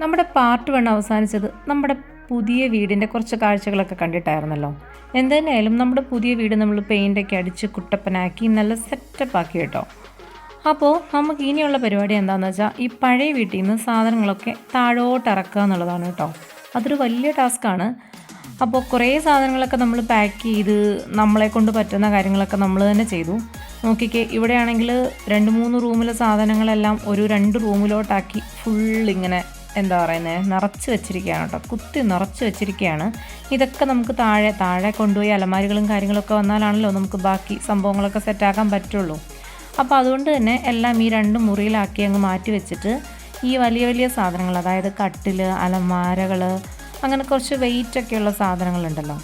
നമ്മുടെ part one അവസാനിച്ചത് നമ്മുടെ പുതിയ വീടിന്റെ കുറച്ച് കാഴ്ചകളൊക്കെ കണ്ടിട്ടായിരുന്നല്ലോ. എന്തായാലും നമ്മുടെ പുതിയ വീട് നമ്മൾ പെയിന്റൊക്കെ അടിച്ച് കുട്ടപ്പനാക്കി നല്ല സെറ്റപ്പ് ആക്കി കേട്ടോ. അപ്പോൾ നമുക്ക് ഇനിയുള്ള പരിപാടി എന്താണെന്ന് വെച്ചാൽ ഈ പഴയ വീട്ടിൽ നിന്ന് സാധനങ്ങളൊക്കെ താഴോട്ട് ഇറക്കുക എന്നുള്ളതാണ് കേട്ടോ. അതൊരു വലിയ ടാസ്ക്കാണ് അപ്പോൾ കുറേ സാധനങ്ങളൊക്കെ നമ്മൾ പാക്ക് ചെയ്ത് നമ്മളെ കൊണ്ട് പറ്റുന്ന കാര്യങ്ങളൊക്കെ നമ്മൾ തന്നെ ചെയ്തു. നോക്കിക്കേ ഇവിടെയാണെങ്കിൽ രണ്ട് മൂന്ന് റൂമിലെ സാധനങ്ങളെല്ലാം ഒരു രണ്ട് റൂമിലോട്ടാക്കി ഫുൾ ഇങ്ങനെ എന്താ പറയുന്നത് നിറച്ച് വെച്ചിരിക്കുകയാണ് കേട്ടോ. കുത്തി നിറച്ച് വെച്ചിരിക്കുകയാണ്. ഇതൊക്കെ നമുക്ക് താഴെ താഴെ കൊണ്ടുപോയി അലമാരികളും കാര്യങ്ങളൊക്കെ വന്നാലാണല്ലോ നമുക്ക് ബാക്കി സംഭവങ്ങളൊക്കെ സെറ്റാക്കാൻ പറ്റുള്ളൂ. അപ്പോൾ അതുകൊണ്ട് തന്നെ എല്ലാം ഈ രണ്ട് മുറിയിലാക്കി അങ്ങ് മാറ്റി വെച്ചിട്ട് ഈ വലിയ വലിയ സാധനങ്ങൾ അതായത് കട്ടിൽ അലമാരകൾ അങ്ങനെ കുറച്ച് വെയിറ്റൊക്കെയുള്ള സാധനങ്ങളുണ്ടല്ലോ.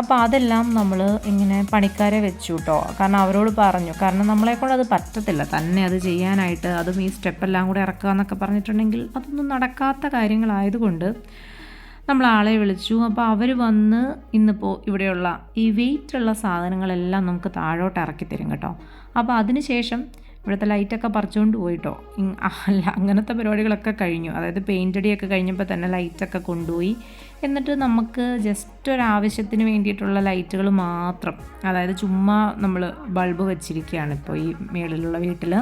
അപ്പോൾ അതെല്ലാം നമ്മൾ ഇങ്ങനെ പണിക്കാരെ വെച്ചു കേട്ടോ കാരണം അവരോട് പറഞ്ഞു. കാരണം നമ്മളെക്കൊണ്ട് അത് പറ്റത്തില്ല. തന്നെ അത് ചെയ്യാനായിട്ട് അതും ഈ സ്റ്റെപ്പെല്ലാം കൂടെ ഇറക്കുക എന്നൊക്കെ പറഞ്ഞിട്ടുണ്ടെങ്കിൽ അതൊന്നും നടക്കാത്ത കാര്യങ്ങളായതുകൊണ്ട് നമ്മൾ ആളെ വിളിച്ചു. അപ്പോൾ അവർ വന്ന് ഇന്നിപ്പോൾ ഇവിടെയുള്ള ഈ വെയിറ്റുള്ള സാധനങ്ങളെല്ലാം നമുക്ക് താഴോട്ട് ഇറക്കി തരും കേട്ടോ. അപ്പോൾ അതിന് ശേഷം ഇവിടുത്തെ ലൈറ്റൊക്കെ പറിച്ചുകൊണ്ട് പോയിട്ടോ. അല്ല അങ്ങനത്തെ പരിപാടികളൊക്കെ കഴിഞ്ഞു. അതായത് പെയിന്റ് അടിയൊക്കെ കഴിഞ്ഞപ്പോൾ തന്നെ ലൈറ്റൊക്കെ കൊണ്ടുപോയി. എന്നിട്ട് നമുക്ക് ജസ്റ്റ് ഒരു ആവശ്യത്തിന് വേണ്ടിയിട്ടുള്ള ലൈറ്റുകൾ മാത്രം അതായത് ചുമ്മാ നമ്മൾ ബൾബ് വെച്ചിരിക്കുകയാണ് ഇപ്പോൾ ഈ മേളിലുള്ള വീട്ടിൽ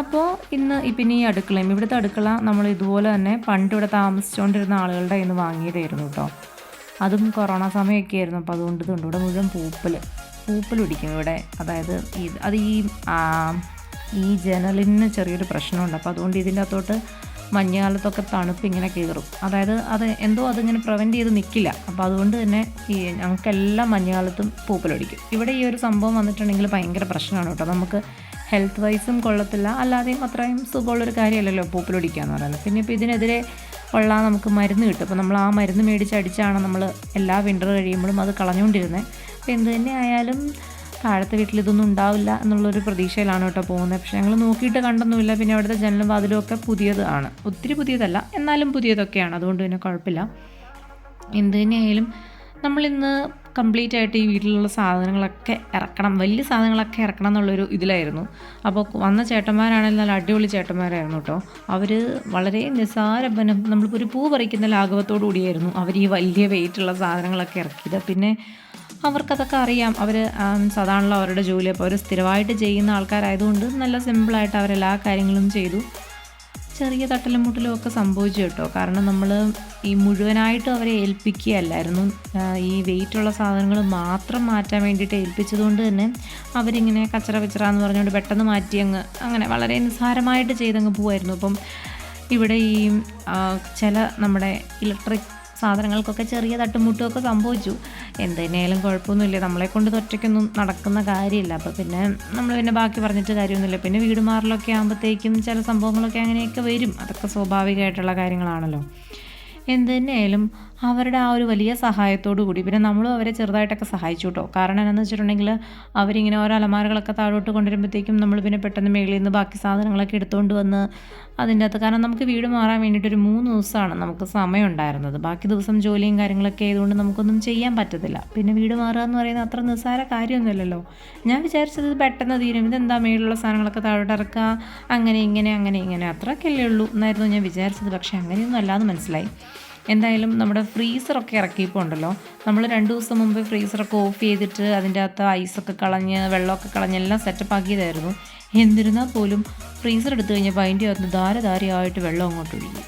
അപ്പോൾ ഇന്ന് പിന്നെ ഈ അടുക്കളയും ഇവിടുത്തെ അടുക്കള നമ്മൾ ഇതുപോലെ തന്നെ പണ്ട് ഇവിടെ താമസിച്ചുകൊണ്ടിരുന്ന ആളുകളുടെ ഇന്ന് വാങ്ങിയതായിരുന്നു കേട്ടോ. അതും കൊറോണ സമയമൊക്കെ ആയിരുന്നു അപ്പോൾ അതുകൊണ്ട് ഇതുണ്ട്. ഇവിടെ മുഴുവൻ പൂപ്പൽ പൂപ്പൽ പിടിക്കും ഇവിടെ. അതായത് അത് ഈ ഈ ജനലിന് ചെറിയൊരു പ്രശ്നമുണ്ട്. അപ്പോൾ അതുകൊണ്ട് ഇതിന്റെ അകത്തോട്ട് മഞ്ഞുകാലത്തൊക്കെ തണുപ്പ് ഇങ്ങനെ കയറും. അതായത് അത് എന്തോ അതിങ്ങനെ പ്രിവെന്റ് ചെയ്ത് നിൽക്കില്ല അപ്പോൾ അതുകൊണ്ട് തന്നെ ഈ ഞങ്ങൾക്കെല്ലാം മഞ്ഞുകാലത്തും പൂപ്പലൊടിക്കും. ഇവിടെ ഈ ഒരു സംഭവം വന്നിട്ടുണ്ടെങ്കിൽ ഭയങ്കര പ്രശ്നമാണ് കേട്ടോ. നമുക്ക് ഹെൽത്ത് വൈസും കൊള്ളത്തില്ല. അല്ലാതെയും അത്രയും സുഖമുള്ളൊരു കാര്യമല്ലല്ലോ പൂപ്പലൊടിക്കുക എന്ന് പറയുന്നത്. പിന്നെ ഇപ്പോൾ ഇതിനെതിരെ ഉള്ള നമുക്ക് മരുന്ന് കിട്ടും. അപ്പോൾ നമ്മൾ ആ മരുന്ന് മേടിച്ചടിച്ചാണ് നമ്മൾ എല്ലാ വിന്റർ കഴിയുമ്പോഴും അത് കളഞ്ഞുകൊണ്ടിരുന്നത് എന്ത് തന്നെ ആയാലും താഴത്തെ വീട്ടിൽ ഇതൊന്നും ഉണ്ടാവില്ല എന്നുള്ളൊരു പ്രതീക്ഷയിലാണ് കേട്ടോ പോകുന്നത്. പക്ഷേ ഞങ്ങൾ നോക്കിയിട്ട് കണ്ടൊന്നുമില്ല. പിന്നെ അവിടുത്തെ ജനലും വാതിലും ഒക്കെ പുതിയതാണ്. ഒത്തിരി പുതിയതല്ല. എന്നാലും പുതിയതൊക്കെയാണ്. അതുകൊണ്ട് പിന്നെ കുഴപ്പമില്ല. എന്ത് തന്നെയായാലും നമ്മളിന്ന് കംപ്ലീറ്റ് ആയിട്ട് ഈ വീട്ടിലുള്ള സാധനങ്ങളൊക്കെ ഇറക്കണം. വലിയ സാധനങ്ങളൊക്കെ ഇറക്കണം എന്നുള്ളൊരു ഇതിലായിരുന്നു. അപ്പോൾ വന്ന ചേട്ടന്മാരാണെങ്കിൽ നല്ല അടിപൊളി ചേട്ടന്മാരായിരുന്നു കേട്ടോ. അവർ വളരെ നിസ്സാരബനം നമ്മളിപ്പോൾ ഒരു പൂ പറിക്കുന്ന ലാഘവത്തോടു കൂടിയായിരുന്നു അവർ ഈ വലിയ വെയിറ്റുള്ള സാധനങ്ങളൊക്കെ ഇറക്കിയത്. പിന്നെ അവർക്കതൊക്കെ അറിയാം. അവർ സാധാരണ അവരുടെ ജോലി. അപ്പോൾ അവർ സ്ഥിരമായിട്ട് ചെയ്യുന്ന ആൾക്കാരായതുകൊണ്ട് നല്ല സിമ്പിളായിട്ട് അവരെല്ലാ കാര്യങ്ങളും ചെയ്തു. ചെറിയ തട്ടലും മുട്ടലും ഒക്കെ സംഭവിച്ചു കേട്ടോ. കാരണം നമ്മൾ ഈ മുഴുവനായിട്ടും അവരെ ഏൽപ്പിക്കുകയല്ലായിരുന്നു. ഈ വെയിറ്റുള്ള സാധനങ്ങൾ മാത്രം മാറ്റാൻ വേണ്ടിയിട്ട് ഏൽപ്പിച്ചതുകൊണ്ട് തന്നെ അവരിങ്ങനെ കച്ചറ വെച്ചറ എന്ന് പറഞ്ഞുകൊണ്ട് പെട്ടെന്ന് മാറ്റി അങ്ങ് അങ്ങനെ വളരെ നിസ്സാരമായിട്ട് ചെയ്തങ്ങ് പോവായിരുന്നു. അപ്പം ഇവിടെ ഈ ചില നമ്മുടെ ഇലക്ട്രിക് സാധനങ്ങൾക്കൊക്കെ ചെറിയ തട്ടുമുട്ടുമൊക്കെ സംഭവിച്ചു. എന്തിനായാലും കുഴപ്പമൊന്നുമില്ല. നമ്മളെ കൊണ്ട് ഒറ്റയ്ക്കൊന്നും നടക്കുന്ന കാര്യമില്ല. അപ്പോൾ പിന്നെ നമ്മൾ പിന്നെ ബാക്കി പറഞ്ഞിട്ട് കാര്യമൊന്നുമില്ല. പിന്നെ വീട് മാറലൊക്കെ ആകുമ്പോഴത്തേക്കും ചില സംഭവങ്ങളൊക്കെ അങ്ങനെയൊക്കെ വരും. അതൊക്കെ സ്വാഭാവികമായിട്ടുള്ള കാര്യങ്ങളാണല്ലോ. എന്ത് തന്നെയായാലും അവരുടെ ആ ഒരു വലിയ സഹായത്തോടു കൂടി. പിന്നെ നമ്മളും അവരെ ചെറുതായിട്ടൊക്കെ സഹായിച്ചു കേട്ടോ കാരണം എന്താണെന്ന് വെച്ചിട്ടുണ്ടെങ്കിൽ അവരിങ്ങനെ ഓരോ അലമാരകളൊക്കെ താഴോട്ട് കൊണ്ടുവരുമ്പോഴത്തേക്കും നമ്മൾ പിന്നെ പെട്ടെന്ന് മേളിൽ നിന്ന് ബാക്കി സാധനങ്ങളൊക്കെ എടുത്തുകൊണ്ട് വന്ന് അതിന്റെ അകത്ത് കാരണം നമുക്ക് വീട് മാറാൻ വേണ്ടിയിട്ട് ഒരു മൂന്ന് ദിവസമാണ് നമുക്ക് സമയം ഉണ്ടായിരുന്നത് ബാക്കി ദിവസം ജോലിയും കാര്യങ്ങളൊക്കെ ആയതുകൊണ്ട് നമുക്കൊന്നും ചെയ്യാൻ പറ്റത്തില്ല. പിന്നെ വീട് മാറുക എന്ന് പറയുന്നത് അത്ര നിസ്സാര കാര്യമൊന്നുമില്ലല്ലോ. ഞാൻ വിചാരിച്ചത് പെട്ടെന്ന് തീരും. ഇതെന്താ മേളിലുള്ള സാധനങ്ങളൊക്കെ താഴോട്ട് ഇറക്കുക? അങ്ങനെ ഇങ്ങനെ അങ്ങനെ ഇങ്ങനെ. അത്രക്കല്ലേ ഉള്ളൂ എന്നായിരുന്നു ഞാൻ വിചാരിച്ചത്. പക്ഷേ അങ്ങനെയൊന്നും അല്ലാതെ മനസ്സിലായി. എന്തായാലും നമ്മുടെ ഫ്രീസറൊക്കെ ഇറക്കിയപ്പോൾ ഉണ്ടല്ലോ നമ്മൾ രണ്ട് ദിവസം മുമ്പ് ഫ്രീസറൊക്കെ ഓഫ് ചെയ്തിട്ട് അതിന്റെ അകത്ത് ഐസൊക്കെ കളഞ്ഞ് വെള്ളമൊക്കെ കളഞ്ഞ് എല്ലാം സെറ്റപ്പ് ആക്കിയതായിരുന്നു. എന്നിരുന്നാൽ പോലും ഫ്രീസർ എടുത്തു കഴിഞ്ഞപ്പോൾ അതിന്റെ അകത്ത് ധാരധാരയായിട്ട് വെള്ളം അങ്ങോട്ട് ഒഴുകി.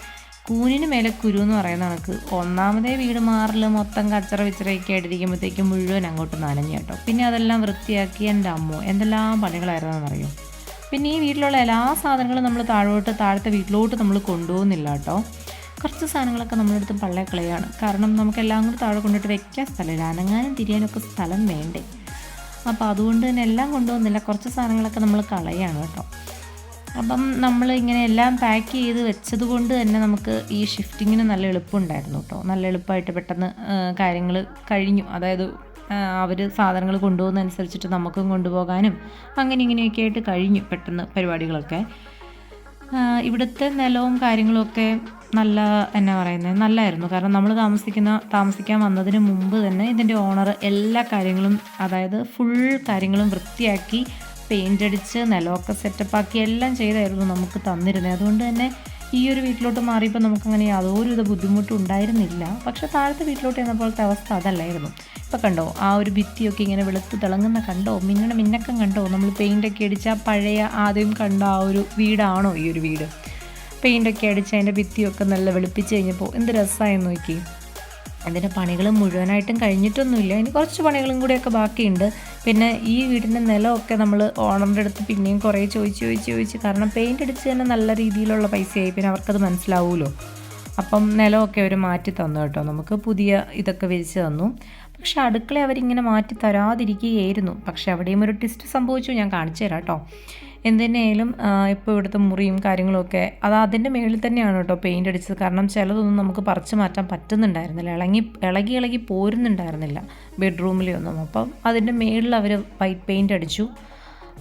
കൂനിന് മേലെ കുരു എന്ന് പറയുന്ന കണക്ക് ഒന്നാമതേ വീട് മാറിൽ മൊത്തം കച്ചറ വിച്ചറയൊക്കെ ആയിട്ടിരിക്കുമ്പോഴത്തേക്കും മുഴുവൻ അങ്ങോട്ട് നനഞ്ഞു കേട്ടോ. പിന്നെ അതെല്ലാം വൃത്തിയാക്കി എന്റെ അമ്മോ എന്തെല്ലാം അറിയോ പിന്നെ ഈ വീട്ടിലുള്ള എല്ലാ സാധനങ്ങളും നമ്മൾ താഴോട്ട് താഴത്തെ വീട്ടിലോട്ട് നമ്മൾ കൊണ്ടുപോകുന്നില്ല കേട്ടോ. കുറച്ച് സാധനങ്ങളൊക്കെ നമ്മളെടുത്ത് പള്ളേ കളയാണ് കാരണം നമുക്ക് എല്ലാം കൂടി താഴെ കൊണ്ടിട്ട് വെക്കാൻ സ്ഥലമില്ല. അനങ്ങാനും തിരിയാനൊക്കെ സ്ഥലം വേണ്ടേ. അപ്പോൾ അതുകൊണ്ട് തന്നെ എല്ലാം കൊണ്ടുവന്നില്ല. കുറച്ച് സാധനങ്ങളൊക്കെ നമ്മൾ കളയാണ് കേട്ടോ. അപ്പം നമ്മൾ ഇങ്ങനെ എല്ലാം പാക്ക് ചെയ്ത് വെച്ചത് കൊണ്ട് തന്നെ നമുക്ക് ഈ ഷിഫ്റ്റിങ്ങിന് നല്ല എളുപ്പമുണ്ടായിരുന്നു കേട്ടോ. നല്ല എളുപ്പമായിട്ട് പെട്ടെന്ന് കാര്യങ്ങൾ കഴിഞ്ഞു. അതായത് അവർ സാധനങ്ങൾ കൊണ്ടുപോകുന്നതനുസരിച്ചിട്ട് നമുക്കും കൊണ്ടുപോകാനും അങ്ങനെ ഇങ്ങനെയൊക്കെ ആയിട്ട് കഴിഞ്ഞു പെട്ടെന്ന് പരിപാടികളൊക്കെ. ഇവിടുത്തെ നിലവും കാര്യങ്ങളൊക്കെ നല്ല എന്നാ പറയുന്നത് നല്ലായിരുന്നു. കാരണം നമ്മൾ താമസിക്കുന്ന താമസിക്കാൻ വന്നതിന് മുമ്പ് തന്നെ ഇതിന്റെ ഓണർ എല്ലാ കാര്യങ്ങളും അതായത് ഫുൾ കാര്യങ്ങളും വൃത്തിയാക്കി പെയിന്റ് അടിച്ച് നിലമൊക്കെ സെറ്റപ്പാക്കി എല്ലാം ചെയ്തായിരുന്നു നമുക്ക് തന്നിരുന്നത്. അതുകൊണ്ട് തന്നെ ഈ ഒരു വീട്ടിലോട്ട് മാറിയപ്പോൾ നമുക്കങ്ങനെ യാതൊരുവിധ ബുദ്ധിമുട്ടും ഉണ്ടായിരുന്നില്ല പക്ഷേ താഴത്തെ വീട്ടിലോട്ട് ചെന്നപ്പോഴത്തെ അവസ്ഥ അതല്ലായിരുന്നു. ഇപ്പോൾ കണ്ടോ ആ ഒരു ഭിത്തിയൊക്കെ ഇങ്ങനെ വെളുത്ത് തിളങ്ങുന്ന കണ്ടോ മിന്നണ മിന്നക്കം കണ്ടോ നമ്മൾ പെയിന്റൊക്കെ അടിച്ച പഴയ ആദ്യം കണ്ട ആ ഒരു വീടാണോ ഈ ഒരു വീട്? പെയിന്റൊക്കെ അടിച്ച് അതിന്റെ ഭിത്തിയൊക്കെ നല്ല വെളുപ്പിച്ച് കഴിഞ്ഞപ്പോൾ എന്ത് രസമായെന്ന് നോക്കി അതിന്റെ പണികൾ മുഴുവനായിട്ടും കഴിഞ്ഞിട്ടൊന്നുമില്ല. ഇനി കുറച്ച് പണികളും കൂടിയൊക്കെ ബാക്കിയുണ്ട്. പിന്നെ ഈ വീടിന്റെ നിലമൊക്കെ നമ്മൾ ഓണറിന്റെ അടുത്ത് പിന്നെയും കുറേ ചോദിച്ച് ചോദിച്ച് ചോദിച്ച് കാരണം പെയിന്റ് അടിച്ച് തന്നെ നല്ല രീതിയിലുള്ള പൈസയായി. പിന്നെ അവർക്കത് മനസ്സിലാവുമല്ലോ അപ്പം നിലമൊക്കെ അവർ മാറ്റി തന്നു കേട്ടോ. നമുക്ക് പുതിയ ഇതൊക്കെ വിരിച്ച് തന്നു. പക്ഷെ അടുക്കള അവരിങ്ങനെ മാറ്റി തരാതിരിക്കുകയായിരുന്നു. പക്ഷെ അവിടെയും ഒരു ട്വിസ്റ്റ് സംഭവിച്ചു. ഞാൻ കാണിച്ചു തരാം കേട്ടോ. എന്തിനായാലും ഇപ്പോൾ ഇവിടുത്തെ മുറിയും കാര്യങ്ങളൊക്കെ അത് അതിന്റെ മേളിൽ തന്നെയാണ് കേട്ടോ പെയിന്റ് അടിച്ചത്. കാരണം ചിലതൊന്നും നമുക്ക് പറിച്ചു മാറ്റാൻ പറ്റുന്നുണ്ടായിരുന്നില്ല. ഇളങ്ങി ഇളകി ഇളകി പോരുന്നുണ്ടായിരുന്നില്ല. ബെഡ്റൂമിലൊന്നും അപ്പം അതിന്റെ മേളിൽ അവർ വൈറ്റ് പെയിന്റ് അടിച്ചു.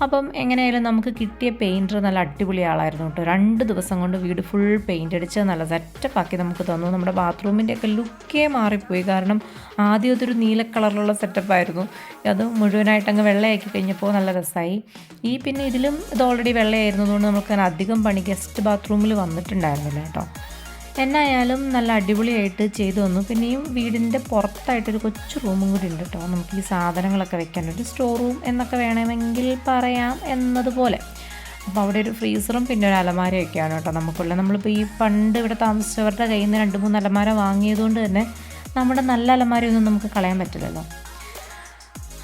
അപ്പം എങ്ങനെയായാലും നമുക്ക് കിട്ടിയ പെയിന്റർ നല്ല അടിപൊളി ആളായിരുന്നു കേട്ടോ. രണ്ട് ദിവസം കൊണ്ട് വീട് ഫുൾ പെയിന്റ് അടിച്ച് നല്ല സെറ്റപ്പാക്കി നമുക്ക് തന്നു. നമ്മുടെ ബാത്റൂമിന്റെ ഒക്കെ ലുക്കേ മാറിപ്പോയി. കാരണം ആദ്യം അതൊരു നീല കളറിലുള്ള സെറ്റപ്പായിരുന്നു അത് മുഴുവനായിട്ട് അങ്ങ് വെള്ളയാക്കി കഴിഞ്ഞപ്പോൾ നല്ല രസമായി ഈ പിന്നെ ഇതിലും ഇത് ഓൾറെഡി വെള്ളയായിരുന്നതുകൊണ്ട് നമുക്ക് അധികം പണി ഗസ്റ്റ് ബാത്റൂമിൽ വന്നിട്ടുണ്ടായിരുന്നില്ല കേട്ടോ. എന്നായാലും നല്ല അടിപൊളിയായിട്ട് ചെയ്തു തന്നു. പിന്നെയും വീടിന്റെ പുറത്തായിട്ടൊരു കൊച്ചു റൂമും കൂടി ഉണ്ട് കേട്ടോ നമുക്ക് ഈ സാധനങ്ങളൊക്കെ വെക്കാൻ ഒരു സ്റ്റോർ റൂം എന്നൊക്കെ വേണമെങ്കിൽ പറയാം എന്നതുപോലെ. അപ്പോൾ അവിടെ ഒരു ഫ്രീസറും പിന്നെ ഒരു അലമാരയൊക്കെയാണ് കേട്ടോ നമുക്കുള്ള നമ്മളിപ്പോൾ ഈ പണ്ട് ഇവിടെ താമസിച്ചവരുടെ കയ്യിൽ നിന്ന് രണ്ട് മൂന്ന് അലമാര വാങ്ങിയതുകൊണ്ട് തന്നെ നമ്മുടെ നല്ല അലമാരയൊന്നും നമുക്ക് കളയാൻ പറ്റില്ലല്ലോ.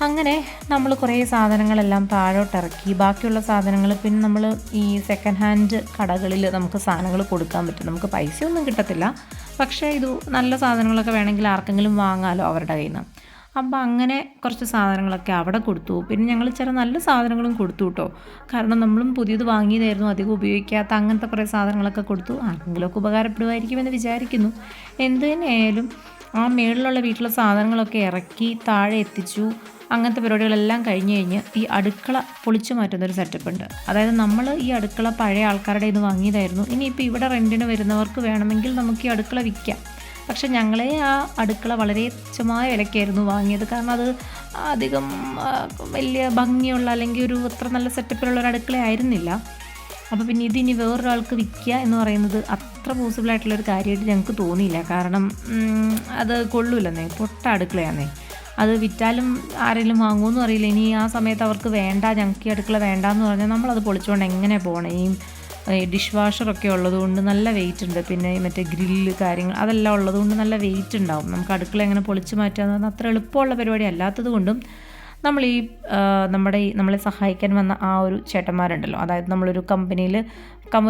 അങ്ങനെ നമ്മൾ കുറേ സാധനങ്ങളെല്ലാം താഴോട്ടിറക്കി. ബാക്കിയുള്ള സാധനങ്ങൾ പിന്നെ നമ്മൾ ഈ സെക്കൻഡ് ഹാൻഡ് കടകളിൽ നമുക്ക് സാധനങ്ങൾ കൊടുക്കാൻ പറ്റും. നമുക്ക് പൈസയൊന്നും കിട്ടത്തില്ല. പക്ഷേ ഇത് നല്ല സാധനങ്ങളൊക്കെ വേണമെങ്കിൽ ആർക്കെങ്കിലും വാങ്ങാമല്ലോ അവരുടെ കയ്യിൽ നിന്ന് അപ്പോൾ അങ്ങനെ കുറച്ച് സാധനങ്ങളൊക്കെ അവിടെ കൊടുത്തു. പിന്നെ ഞങ്ങൾ ചില നല്ല സാധനങ്ങളും കൊടുത്തു കേട്ടോ കാരണം നമ്മളും പുതിയത് വാങ്ങിയതായിരുന്നു. അധികം ഉപയോഗിക്കാത്ത അങ്ങനത്തെ കുറേ സാധനങ്ങളൊക്കെ കൊടുത്തു. ആർക്കെങ്കിലുമൊക്കെ ഉപകാരപ്പെടുമായിരിക്കുമെന്ന് വിചാരിക്കുന്നു. എന്ത് തന്നെയായാലും ആ മേളിലുള്ള വീട്ടിലെ സാധനങ്ങളൊക്കെ ഇറക്കി താഴെ എത്തിച്ചു. അങ്ങനത്തെ പരിപാടികളെല്ലാം കഴിഞ്ഞ് കഴിഞ്ഞ് ഈ അടുക്കള പൊളിച്ചു മാറ്റുന്ന ഒരു സെറ്റപ്പ് ഉണ്ട്. അതായത് നമ്മൾ ഈ അടുക്കള പഴയ ആൾക്കാരുടെ ഇത് വാങ്ങിയതായിരുന്നു. ഇനിയിപ്പോൾ ഇവിടെ റെന്റിന് വരുന്നവർക്ക് വേണമെങ്കിൽ നമുക്ക് ഈ അടുക്കള വിൽക്കാം പക്ഷെ ഞങ്ങളെ ആ അടുക്കള വളരെ തുച്ഛമായ വിലക്കായിരുന്നു വാങ്ങിയത്. കാരണം അത് അധികം വലിയ ഭംഗിയുള്ള അല്ലെങ്കിൽ ഒരു അത്ര നല്ല സെറ്റപ്പിലുള്ള ഒരു അടുക്കള ആയിരുന്നില്ല. അപ്പോൾ പിന്നെ ഇതിനി വേറൊരാൾക്ക് വിൽക്കുക എന്ന് പറയുന്നത് അത്ര പോസിബിളായിട്ടുള്ളൊരു കാര്യമായിട്ട് ഞങ്ങൾക്ക് തോന്നിയില്ല. കാരണം അത് കൊള്ളൂലെന്നേ പൊട്ട അടുക്കളയാന്നേ. അത് വിറ്റാലും ആരെങ്കിലും വാങ്ങുമെന്ന് അറിയില്ല. ഇനി ആ സമയത്ത് അവർക്ക് വേണ്ട ഞങ്ങൾക്ക് അടുക്കള വേണ്ട എന്ന് പറഞ്ഞാൽ നമ്മളത് പൊളിച്ചുകൊണ്ട് എങ്ങനെ പോകണം ഈ ഡിഷ് വാഷറൊക്കെ ഉള്ളതുകൊണ്ട് നല്ല വെയിറ്റ് ഉണ്ട്. പിന്നെ മറ്റേ ഗ്രില്ല് കാര്യങ്ങൾ അതെല്ലാം ഉള്ളതുകൊണ്ട് നല്ല വെയിറ്റ് ഉണ്ടാവും. നമുക്ക് അടുക്കള എങ്ങനെ പൊളിച്ച് മാറ്റുക എന്ന് പറഞ്ഞാൽ അത്ര എളുപ്പമുള്ള പരിപാടി അല്ലാത്തത് കൊണ്ടും നമ്മൾ ഈ നമ്മുടെ ഈ നമ്മളെ സഹായിക്കാൻ വന്ന ആ ഒരു ചേട്ടന്മാരുണ്ടല്ലോ. അതായത് നമ്മളൊരു കമ്പനിയിൽ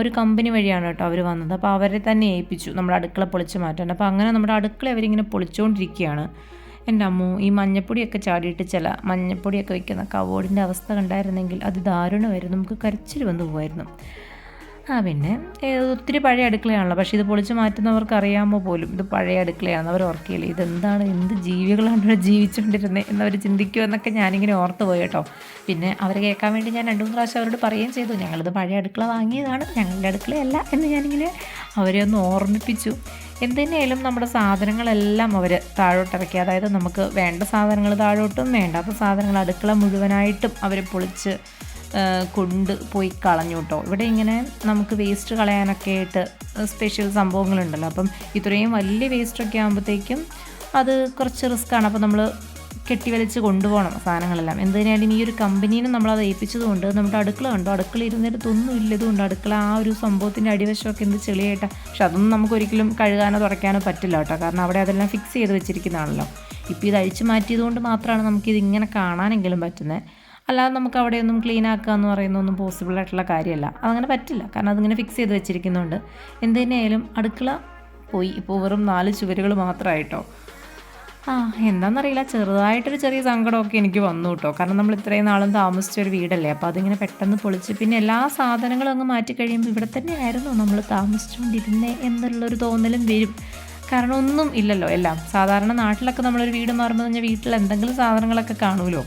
ഒരു കമ്പനി വഴിയാണ് കേട്ടോ അവർ വന്നത്. അപ്പോൾ അവരെ തന്നെ ഏൽപ്പിച്ചു. നമ്മുടെ അടുക്കള പൊളിച്ച് മാറ്റാൻ. അപ്പോൾ അങ്ങനെ നമ്മുടെ അടുക്കള അവരിങ്ങനെ പൊളിച്ചുകൊണ്ടിരിക്കുകയാണ് എന്റെ അമ്മു ഈ മഞ്ഞപ്പൊടിയൊക്കെ ചാടിയിട്ട് ചില മഞ്ഞപ്പൊടിയൊക്കെ വയ്ക്കുന്ന കവോടിന്റെ അവസ്ഥ കണ്ടായിരുന്നെങ്കിൽ അത് ദാരുണമായിരുന്നു. നമുക്ക് കരച്ചിൽ വന്ന് പോകുമായിരുന്നു ആ പിന്നെ ഒത്തിരി പഴയ അടുക്കളയാണല്ലോ. പക്ഷേ ഇത് പൊളിച്ച് മാറ്റുന്നവർക്ക് അറിയാമോ പോലും? ഇത് പഴയ അടുക്കളയാണ് അവർ ഓർക്കുകയില്ല ഇതെന്താണ്? എന്ത് ജീവികളാണ് ഇവിടെ ജീവിച്ചുകൊണ്ടിരുന്നത് എന്നവർ ചിന്തിക്കുമോ എന്നൊക്കെ ഞാനിങ്ങനെ ഓർത്ത് പോയി കേട്ടോ. പിന്നെ അവർ കേൾക്കാൻ വേണ്ടി ഞാൻ രണ്ട് മൂന്ന് പ്രാവശ്യം അവരോട് പറയുകയും ചെയ്തു. ഞങ്ങളിത് പഴയ അടുക്കള വാങ്ങിയതാണ്. ഞങ്ങളുടെ അടുക്കളയല്ല എന്ന് ഞാനിങ്ങനെ അവരെ ഒന്ന് ഓർമ്മിപ്പിച്ചു. എന്തിനേലും നമ്മുടെ സാധനങ്ങളെല്ലാം അവർ താഴോട്ടിറക്കി. അതായത് നമുക്ക് വേണ്ട സാധനങ്ങൾ താഴോട്ടും വേണ്ടാത്ത സാധനങ്ങൾ അടുക്കള മുഴുവനായിട്ടും അവർ പൊളിച്ച് കൊണ്ട് പോയി കളഞ്ഞു കേട്ടോ. ഇവിടെ ഇങ്ങനെ നമുക്ക് വേസ്റ്റ് കളയാനൊക്കെ ആയിട്ട് സ്പെഷ്യൽ സംഭവങ്ങളുണ്ടല്ലോ. അപ്പം ഇത്രയും വലിയ വേസ്റ്റൊക്കെ ആകുമ്പോഴത്തേക്കും അത് കുറച്ച് റിസ്ക്കാണ് അപ്പോൾ നമ്മൾ കെട്ടിവലിച്ച് കൊണ്ടുപോകണം സാധനങ്ങളെല്ലാം. എന്തിനായാലും ഈ ഒരു കമ്പനീനെ നമ്മളത് ഏൽപ്പിച്ചതുകൊണ്ട് നമ്മുടെ അടുക്കള കണ്ടോ? അടുക്കള ഇരുന്നിട്ട് ഒന്നും ഇല്ലതുകൊണ്ട് അടുക്കള ആ ഒരു സംഭവത്തിന്റെ അടിവശമൊക്കെ എന്ത് ചെളിയായിട്ടാണ് പക്ഷെ അതൊന്നും നമുക്കൊരിക്കലും കഴുകാനോ തുടയ്ക്കാനോ പറ്റില്ല കേട്ടോ. കാരണം അവിടെ അതെല്ലാം ഫിക്സ് ചെയ്ത് വെച്ചിരിക്കുന്നതാണല്ലോ. ഇപ്പോൾ ഇത് അഴിച്ചു മാറ്റിയതുകൊണ്ട് മാത്രമാണ് നമുക്കിത് ഇങ്ങനെ കാണാനെങ്കിലും പറ്റുന്നത് അല്ലാതെ നമുക്ക് അവിടെയൊന്നും ക്ലീൻ ആക്കുക എന്ന് പറയുന്നതൊന്നും പോസിബിൾ ആയിട്ടുള്ള കാര്യമല്ല. അതങ്ങനെ പറ്റില്ല. കാരണം അതിങ്ങനെ ഫിക്സ് ചെയ്ത് വെച്ചിരിക്കുന്നുണ്ട് എന്ത് തന്നെയായാലും അടുക്കള പോയി. ഇപ്പോൾ വെറും നാല് ചുവരുകൾ മാത്രമായിട്ടോ. ആ എന്താണെന്നറിയില്ല ചെറുതായിട്ടൊരു ചെറിയ സങ്കടമൊക്കെ എനിക്ക് വന്നു കേട്ടോ. കാരണം നമ്മൾ ഇത്രയും നാളും താമസിച്ച ഒരു വീടല്ലേ. അപ്പോൾ അതിങ്ങനെ പെട്ടെന്ന് പൊളിച്ച് പിന്നെ എല്ലാ സാധനങ്ങളും അങ്ങ് മാറ്റി കഴിയുമ്പോൾ ഇവിടെ തന്നെ ആയിരുന്നു നമ്മൾ താമസിച്ചുകൊണ്ടിരുന്നേ എന്നുള്ളൊരു തോന്നലും വരും. കാരണം ഒന്നും ഇല്ലല്ലോ എല്ലാം. സാധാരണ നാട്ടിലൊക്കെ നമ്മളൊരു വീട് മാറുമ്പോൾ കഴിഞ്ഞാൽ വീട്ടിൽ എന്തെങ്കിലും സാധനങ്ങളൊക്കെ കാണുമല്ലോ.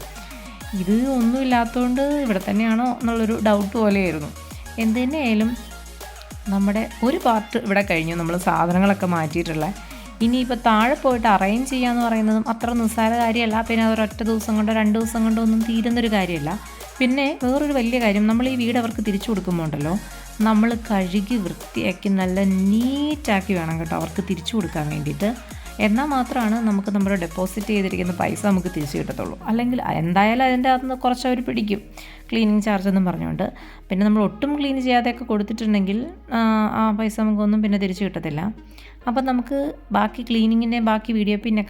ഇത് ഒന്നും ഇല്ലാത്തതുകൊണ്ട് ഇവിടെ തന്നെയാണോ എന്നുള്ളൊരു ഡൗട്ട് പോലെയായിരുന്നു. എന്ത് തന്നെയായാലും നമ്മുടെ ഒരു പാർട്ട് ഇവിടെ കഴിഞ്ഞു. നമ്മൾ സാധനങ്ങളൊക്കെ മാറ്റിയിട്ടുള്ള ഇനിയിപ്പോൾ താഴെ പോയിട്ട് അറേഞ്ച് ചെയ്യുക എന്ന് പറയുന്നതും അത്ര നിസ്സാര കാര്യമല്ല. പിന്നെ ഒരൊറ്റ ദിവസം കൊണ്ടോ രണ്ട് ദിവസം കൊണ്ടോ ഒന്നും തീരുന്നൊരു കാര്യമല്ല. പിന്നെ വേറൊരു വലിയ കാര്യം നമ്മൾ ഈ വീട് അവർക്ക് തിരിച്ചു കൊടുക്കുമ്പോൾ ഉണ്ടല്ലോ നമ്മൾ കഴുകി വൃത്തിയാക്കി നല്ല നീറ്റാക്കി വേണം കേട്ടോ അവർക്ക് തിരിച്ചു കൊടുക്കാൻ വേണ്ടിയിട്ട്. എന്നാൽ മാത്രമാണ് നമുക്ക് നമ്മുടെ ഡെപ്പോസിറ്റ് ചെയ്തിരിക്കുന്ന പൈസ നമുക്ക് തിരിച്ചു കിട്ടത്തുള്ളൂ. അല്ലെങ്കിൽ എന്തായാലും അതിന്റെ അകത്ത് നിന്ന് കുറച്ച് അവർ പിടിക്കും. ക്ലീനിങ് ചാർജ് എന്നും പറഞ്ഞുകൊണ്ട്. പിന്നെ നമ്മൾ ഒട്ടും ക്ലീൻ ചെയ്യാതെയൊക്കെ കൊടുത്തിട്ടുണ്ടെങ്കിൽ ആ പൈസ നമുക്കൊന്നും പിന്നെ തിരിച്ചു കിട്ടത്തില്ല. അപ്പം നമുക്ക് ബാക്കി ക്ലീനിങ്ങിന്റെ ബാക്കി വീഡിയോ പിന്നെ